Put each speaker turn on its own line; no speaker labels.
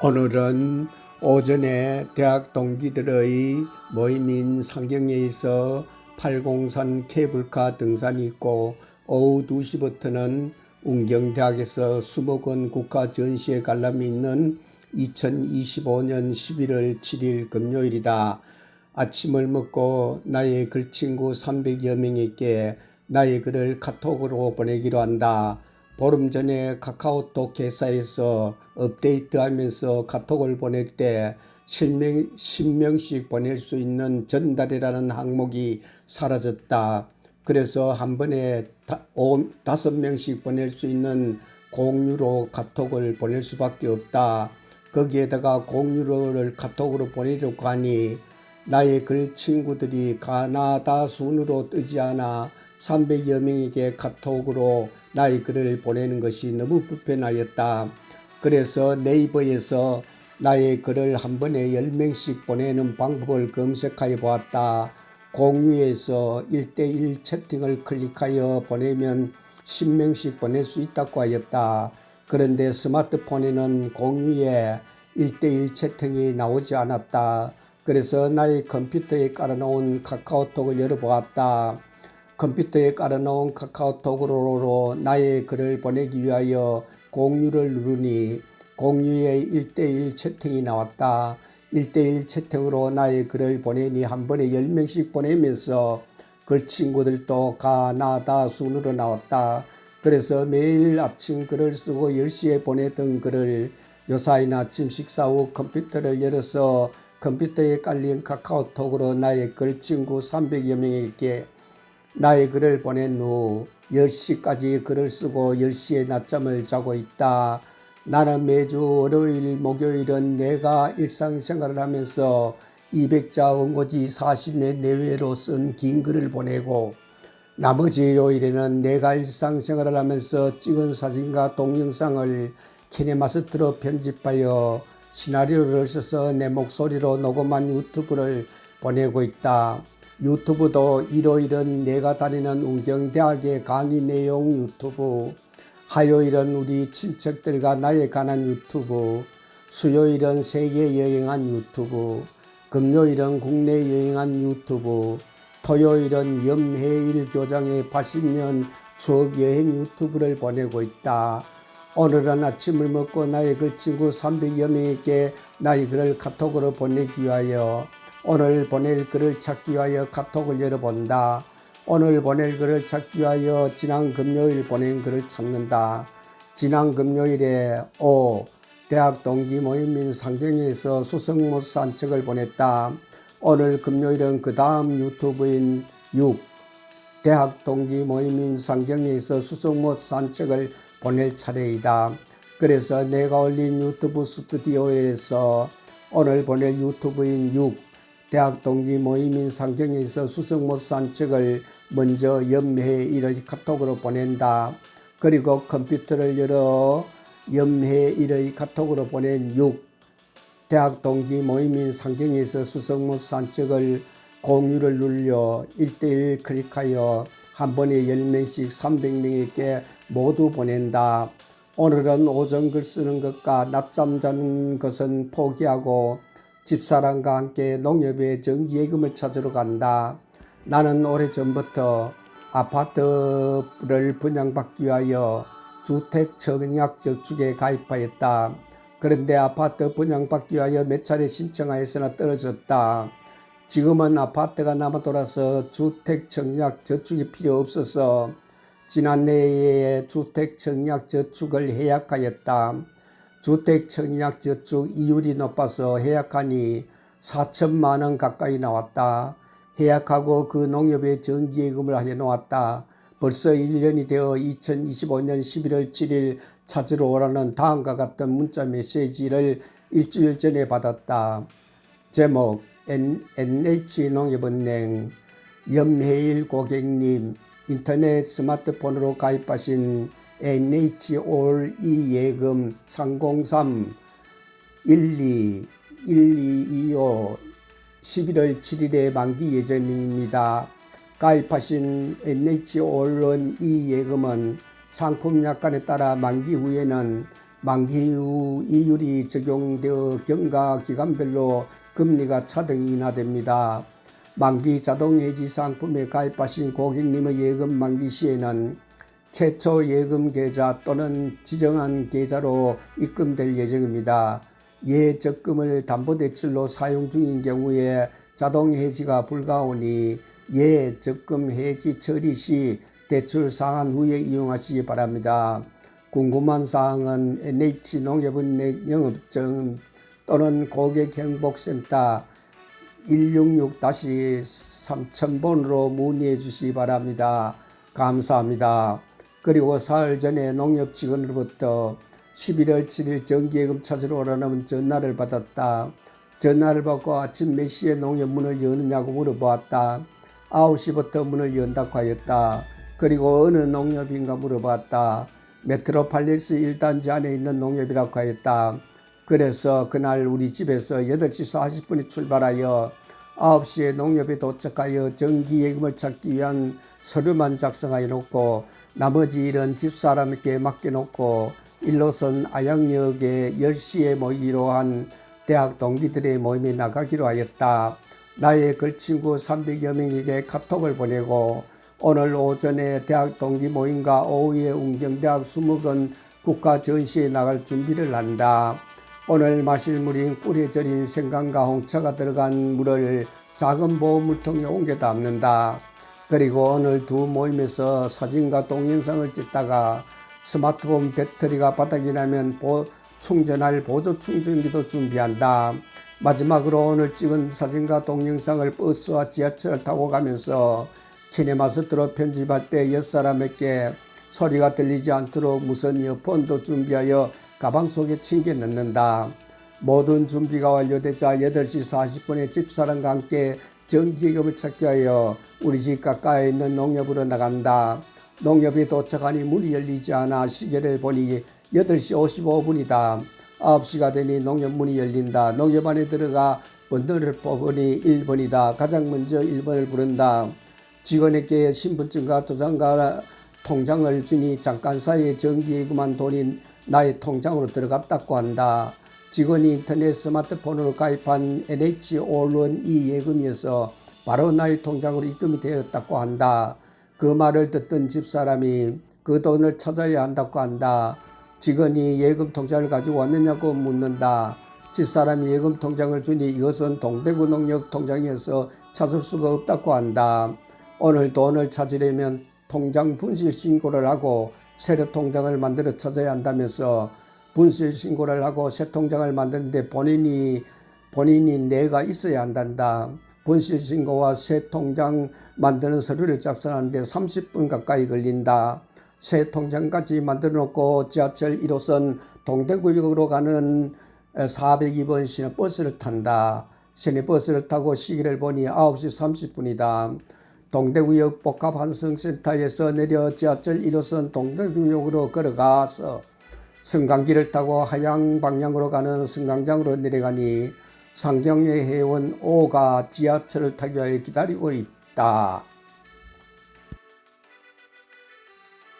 오늘은 오전에 대학 동기들의 모임인 상경에서 803 케이블카 등산이 있고 오후 2시부터는 운경대학에서 수목원 국가 전시회 관람이 있는 2025년 11월 7일 금요일이다. 아침을 먹고 나의 글친구 300여 명에게 나의 글을 카톡으로 보내기로 한다. 보름 전에 카카오톡 회사에서 업데이트하면서 카톡을 보낼 때 실명, 10명씩 보낼 수 있는 전달이라는 항목이 사라졌다. 그래서 한 번에 다, 오, 다섯 명씩 보낼 수 있는 공유로 카톡을 보낼 수밖에 없다. 거기에다가 공유를 카톡으로 보내려고 하니 나의 글 친구들이 가나다 순으로 뜨지 않아 300여 명에게 카톡으로 나의 글을 보내는 것이 너무 불편하였다. 그래서 네이버에서 나의 글을 한 번에 10명씩 보내는 방법을 검색하여 보았다. 공유에서 1대1 채팅을 클릭하여 보내면 10명씩 보낼 수 있다고 하였다. 그런데 스마트폰에는 공유에 1대1 채팅이 나오지 않았다. 그래서 나의 컴퓨터에 깔아놓은 카카오톡을 열어보았다. 컴퓨터에 깔아놓은 카카오톡으로 나의 글을 보내기 위하여 공유를 누르니 공유에 1대1 채팅이 나왔다. 1대1 채팅으로 나의 글을 보내니 한 번에 10명씩 보내면서 글 친구들도 가 나 다 순으로 나왔다. 그래서 매일 아침 글을 쓰고 10시에 보내던 글을 요사이는 아침 식사 후 컴퓨터를 열어서 컴퓨터에 깔린 카카오톡으로 나의 글 친구 300여 명에게 나의 글을 보낸 후 10시까지 글을 쓰고 10시에 낮잠을 자고 있다. 나는 매주 월요일, 목요일은 내가 일상생활을 하면서 200자 원고지 40매 내외로 쓴 긴 글을 보내고 나머지 요일에는 내가 일상생활을 하면서 찍은 사진과 동영상을 키네마스터로 편집하여 시나리오를 써서 내 목소리로 녹음한 유튜브를 보내고 있다. 유튜브도 일요일은 내가 다니는 운경대학의 강의 내용 유튜브, 화요일은 우리 친척들과 나에 관한 유튜브, 수요일은 세계 여행한 유튜브, 금요일은 국내 여행한 유튜브, 토요일은 염해일 교장의 80년 추억 여행 유튜브를 보내고 있다. 오늘은 아침을 먹고 나의 글 친구 300여 명에게 나의 글을 카톡으로 보내기 위하여 오늘 보낼 글을 찾기 위하여 카톡을 열어본다. 오늘 보낼 글을 찾기 위하여 지난 금요일 보낸 글을 찾는다. 지난 금요일에 오 대학 동기 모임인 상경에서 수성못 산책을 보냈다. 오늘 금요일은 그 다음 유튜브인 6 대학 동기 모임인 상경에서 수성못 산책을 보낼 차례이다. 그래서 내가 올린 유튜브 스튜디오에서 오늘 보낼 유튜브인 6 대학 동기 모임인 상경에서 수성못 산 책을 먼저 염해 일의 카톡으로 보낸다. 그리고 컴퓨터를 열어 염해 일의 카톡으로 보낸 6 대학 동기 모임인 상경에서 수성못 산 책을 공유를 눌려 1대1 클릭하여 한 번에 10명씩 300명에게 모두 보낸다. 오늘은 오전 글 쓰는 것과 낮잠 자는 것은 포기하고 집사람과 함께 농협의 정기예금을 찾으러 간다. 나는 오래전부터 아파트를 분양받기 위하여 주택청약저축에 가입하였다. 그런데 아파트 분양받기 위하여 몇 차례 신청하였으나 떨어졌다. 지금은 아파트가 남아 돌아서 주택 청약 저축이 필요 없어서 지난해에 주택 청약 저축을 해약하였다. 주택 청약 저축 이율이 높아서 해약하니 4천만 원 가까이 나왔다. 해약하고 그 농협에 정기예금을 하여 놓았다. 벌써 1년이 되어 2025년 11월 7일 찾으러 오라는 다음과 같은 문자 메시지를 일주일 전에 받았다. 제목 NH농협은행 염해일 고객님 인터넷 스마트폰으로 가입하신 NH올 이 예금 303 12 1225 11월 7일에 만기 예정입니다. 가입하신 NH올론 이 예금은 상품 약관에 따라 만기 후에는 만기 후 이율이 적용되어 경과 기간별로 금리가 차등이 인하됩니다. 만기 자동 해지 상품에 가입하신 고객님의 예금 만기 시에는 최초 예금 계좌 또는 지정한 계좌로 입금될 예정입니다. 예 적금을 담보대출로 사용 중인 경우에 자동 해지가 불가하오니 예 적금 해지 처리 시 대출 상한 후에 이용하시기 바랍니다. 궁금한 사항은 NH농협은행 영업증 또는 고객행복센터 166-3000번으로 문의해 주시기 바랍니다. 감사합니다. 그리고 사흘 전에 농협 직원으로부터 11월 7일 정기예금 찾으러 오라는 전화를 받았다. 전화를 받고 아침 몇 시에 농협 문을 여느냐고 물어보았다. 9시부터 문을 연다고 하였다. 그리고 어느 농협인가 물어봤다. 메트로팔리스 1단지 안에 있는 농협이라고 하였다. 그래서 그날 우리 집에서 8시 40분에 출발하여 9시에 농협에 도착하여 정기예금을 찾기 위한 서류만 작성하여 놓고 나머지 일은 집사람에게 맡겨놓고 1호선 아양역에 10시에 모이기로 한 대학 동기들의 모임에 나가기로 하였다. 나의 글친구 300여 명에게 카톡을 보내고 오늘 오전에 대학 동기 모임과 오후에 운경대학 수목원 국가 전시에 나갈 준비를 한다. 오늘 마실 물인 꿀에 절인 생강과 홍차가 들어간 물을 작은 보물통에 옮겨 담는다. 그리고 오늘 두 모임에서 사진과 동영상을 찍다가 스마트폰 배터리가 바닥이 나면 보, 충전할 보조 충전기도 준비한다. 마지막으로 오늘 찍은 사진과 동영상을 버스와 지하철을 타고 가면서 키네마스터로 편집할 때 옆사람에게 소리가 들리지 않도록 무선 이어폰도 준비하여 가방 속에 챙겨 넣는다. 모든 준비가 완료되자 8시 40분에 집사람과 함께 정기금을 찾기 위하여 우리 집 가까이 있는 농협으로 나간다. 농협이 도착하니 문이 열리지 않아 시계를 보니 8시 55분이다. 9시가 되니 농협 문이 열린다. 농협 안에 들어가 번호를 뽑으니 1번이다. 가장 먼저 1번을 부른다. 직원에게 신분증과 도장과 통장을 주니 잠깐 사이에 정기예금한 돈이 나의 통장으로 들어갔다고 한다. 직원이 인터넷 스마트폰으로 가입한 NH 온론 이 예금이어서 바로 나의 통장으로 입금이 되었다고 한다. 그 말을 듣던 집사람이 그 돈을 찾아야 한다고 한다. 직원이 예금 통장을 가지고 왔느냐고 묻는다. 집사람이 예금 통장을 주니 이것은 동대구 농협 통장이어서 찾을 수가 없다고 한다. 오늘 돈을 찾으려면 통장 분실 신고를 하고 새로 통장을 만들어 찾아야 한다면서 분실 신고를 하고 새 통장을 만드는데 본인이 본인이 내가 있어야 한단다. 분실 신고와 새 통장 만드는 서류를 작성하는데 30분 가까이 걸린다. 새 통장까지 만들어 놓고 지하철 1호선 동대구역으로 가는 402번 시내 버스를 탄다. 시내 버스를 타고 시기를 보니 9시 30분이다. 동대구역 복합환승센터에서 내려 지하철 1호선 동대구역으로 걸어가서 승강기를 타고 하양 방향으로 가는 승강장으로 내려가니 상경의 회원 5가 지하철을 타기 위해 기다리고 있다.